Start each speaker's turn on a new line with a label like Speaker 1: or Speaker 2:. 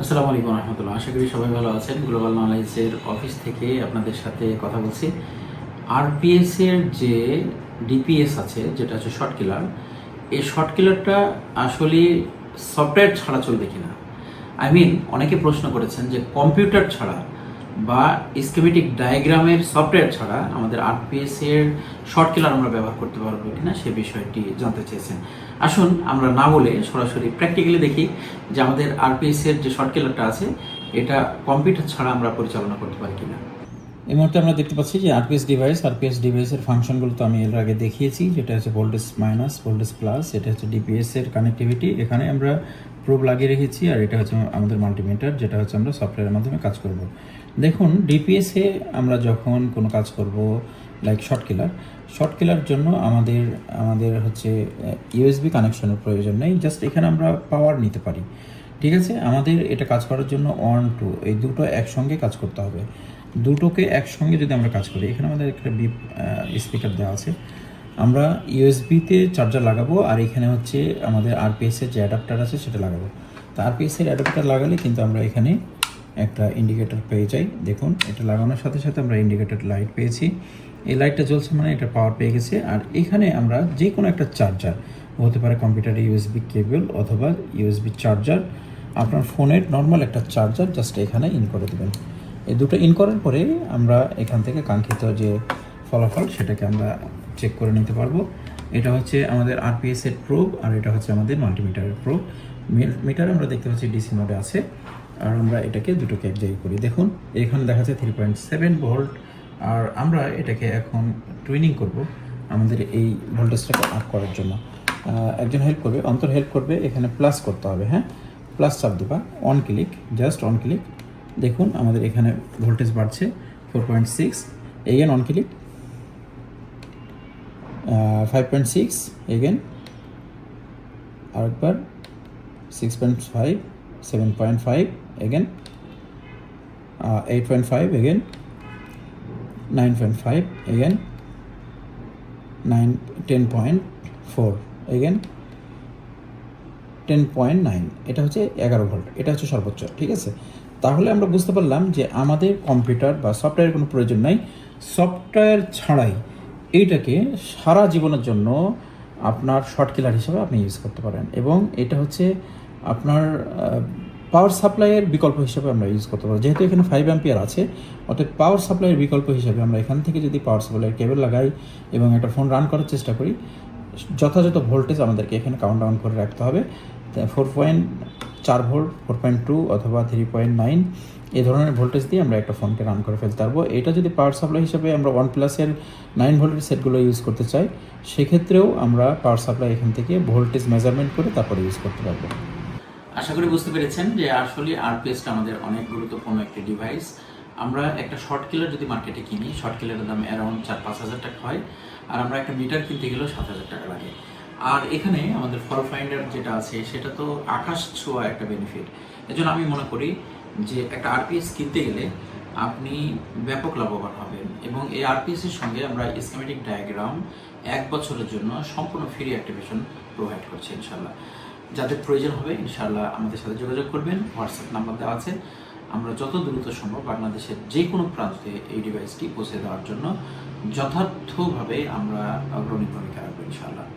Speaker 1: আসসালামু আলাইকুম রহমতুল্লাহ। আশা করি সবাই ভালো আছেন। গ্লোবাল নলেজের অফিস থেকে আপনাদের সাথে কথা বলছি। আরপিএস এর যে ডিপিএস আছে, যেটা হচ্ছে শর্ট কিলার এই শর্ট কিলারটা আসলে সফটওয়্যার ছাড়া চলবে কিনা? আই মিন অনেকে প্রশ্ন করেছেন যে কম্পিউটার ছাড়া বা স্কেমেটিক ডায়াগ্রামের সফটওয়্যার ছাড়া আমাদের আরপিএস এর শর্ট কিলার আমরা ব্যবহার করতে পারব কিনা সে বিষয়টি জানতে চেয়েছেন। আসুন আমরা না বলে সরাসরি প্র্যাকটিক্যালি দেখি যে আমাদের আরপিএস এর যে শর্ট কিলারটা আছে, এটা কম্পিউটার ছাড়া আমরা পরিচালনা করতে পারি কিনা। এই মুহূর্তে আমরা দেখতে পাচ্ছি যে আরপিএস ডিভাইস আরপিএস ডিভাইসের ফাংশনগুলো তো আমি এর আগে দেখিয়েছি, যেটা হচ্ছে ভোল্টেজ মাইনাস ভোল্টেজ প্লাস এটা হচ্ছে ডিপিএস এর কানেক্টিভিটি এখানে আমরা প্রোব লাগিয়ে রেখেছি, আর এটা হচ্ছে আমাদের মাল্টিমিটার যেটা হচ্ছে আমরা সফটওয়্যারের মাধ্যমে কাজ করব। দেখুন ডিপিএস আমরা যখন কোনো কাজ করব like short killer short killer জন্য আমাদের আমাদের হচ্ছে ইউএসবি কানেকশনের প্রয়োজন নেই জাস্ট এখানে আমরা পাওয়ার নিতে পারি। ঠিক আছে? আমাদের এটা কাজ করার জন্য ওয়ান টু এই দুটো একসঙ্গে কাজ করতে হবে। দুটোকে একসঙ্গে যদি আমরা কাজ করি, এখানে আমাদের একটা বিপ স্পিকার দেওয়া আছে। আমরা ইউএসবিতে চার্জার লাগাবো আর এখানে হচ্ছে আমাদের আরপিএস এর যে অ্যাডাপ্টার আছে সেটা লাগাবো। তো আরপিএস এর অ্যাডাপ্টার লাগালে কিন্তু আমরা এখানে একটা ইন্ডিকেটর পেয়ে যাই। দেখুন, এটা লাগানোর সাথে সাথে আমরা ইন্ডিকেটর লাইট পেয়েছি। এই লাইটটা জ্বলছে মানে এটা পাওয়ার পেয়ে গেছে। আর এখানে আমরা যে কোনো একটা চার্জার হতে পারে কম্পিউটারে ইউএসবি কেবল অথবা ইউএসবি চার্জার আপনার ফোনের নর্মাল একটা চার্জার জাস্ট এখানে ইন করে দেবেন। এই দুটো ইন করার পরে আমরা এখান থেকে কাঙ্ক্ষিত যে ফলাফল সেটাকে আমরা চেক করে নিতে পারব। এটা হচ্ছে আমাদের আরপিএস এর প্রোব আর এটা হচ্ছে আমাদের মাল্টিমিটারের প্রোব মিটার আমরা দেখতে পাচ্ছি ডিসি মোডে আছে। আর আমরা এটাকে দুটোকে এক জায়গায় করি। দেখুন, এখানে দেখা যাচ্ছে থ্রি পয়েন্ট সেভেন ভোল্ট আর আমরা এটাকে এখন টুইনিং করব আমাদের এই ভোল্টেজটাকে আপ করার জন্য। একজন হেল্প করবে, অন্তর হেল্প করবে, এখানে প্লাস করতে হবে হ্যাঁ? প্লাস চাপ দেবা on click just on click দেখুন, আমাদের এখানে ভোল্টেজ বাড়ছে four point six again on click five point six again আরেকবার six point five seven point five again eight point five again nine point five again nine ten point four again ten point nine এটা হচ্ছে এগারো volt এটা হচ্ছে সর্বোচ্চ, ঠিক আছে? তাহলে আমরা বুঝতে পারলাম যে আমাদের কম্পিউটার বা সফটওয়্যারের কোনো প্রয়োজন নাই। সফটওয়্যার ছাড়াই এইটাকে সারা জীবনের জন্য আপনার শর্ট কিলার হিসেবে আপনি ইউজ করতে পারেন এবং এটা হচ্ছে আপনার পাওয়ার সাপ্লাইয়ের বিকল্প হিসেবে আমরা ইউজ করতে পারি। যেহেতু এখানে ফাইভ অ্যাম্পিয়ার আছে অর্থাৎ পাওয়ার সাপ্লাইয়ের বিকল্প হিসেবে আমরা এখান থেকে যদি পাওয়ার সাপ্লাইয়ের কেবল লাগাই এবং একটা ফোন রান করার চেষ্টা করি, যথাযথ ভোল্টেজ আমাদেরকে এখানে কাউন্ট ডাউন করে রাখতে হবে। ফোর পয়েন্ট চার ভোল্ট ফোর পয়েন্ট টু অথবা থ্রি পয়েন্ট নাইন এই ধরনের ভোল্টেজ দিয়ে আমরা একটা ফোনকে রান করে ফেলতে পারব। এটা যদি পাওয়ার সাপ্লাই হিসেবে আমরা ওয়ান প্লাসের নাইন ভোল্টের সেটগুলো ইউজ করতে চাই, সেক্ষেত্রেও আমরা পাওয়ার সাপ্লাই এখান থেকে ভোল্টেজ মেজারমেন্ট করে তারপরে ইউজ করতে পারব। আশা করি বুঝতে পেরেছেন যে আসলে আরপিএসটা আমাদের অনেক গুরুত্বপূর্ণ একটি ডিভাইস আমরা একটা শর্ট কিলার যদি মার্কেটে কিনি শর্ট কিলারের দাম অ্যারাউন্ড চার পাঁচ হাজার টাকা হয়। আর আমরা একটা মিটার কিনতে গেলেও সাত হাজার টাকা লাগে। আর এখানে আমাদের ফল ফাইন্ডার যেটা আছে, সেটা তো আকাশ ছোঁয়া একটা বেনিফিট এজন্য আমি মনে করি যে একটা আরপিএস কিনতে গেলে আপনি ব্যাপক লাভবান হবেন এবং এই আরপিএস এর সঙ্গে আমরা স্কেমেটিক ডায়াগ্রাম এক বছরের জন্য সম্পূর্ণ ফ্রি অ্যাক্টিভেশন প্রোভাইড করছি ইনশাল্লাহ যাদের প্রয়োজন হবে ইনশাল্লাহ আমাদের সাথে যোগাযোগ করবেন হোয়াটসঅ্যাপ নাম্বার দেওয়া আছে। আমরা যত দ্রুত সম্ভব বাংলাদেশের যে কোনো প্রান্তে এই ডিভাইসটি পৌঁছে দেওয়ার জন্য যথার্থভাবে আমরা অগ্রণী ভূমিকা রাখব ইনশাল্লাহ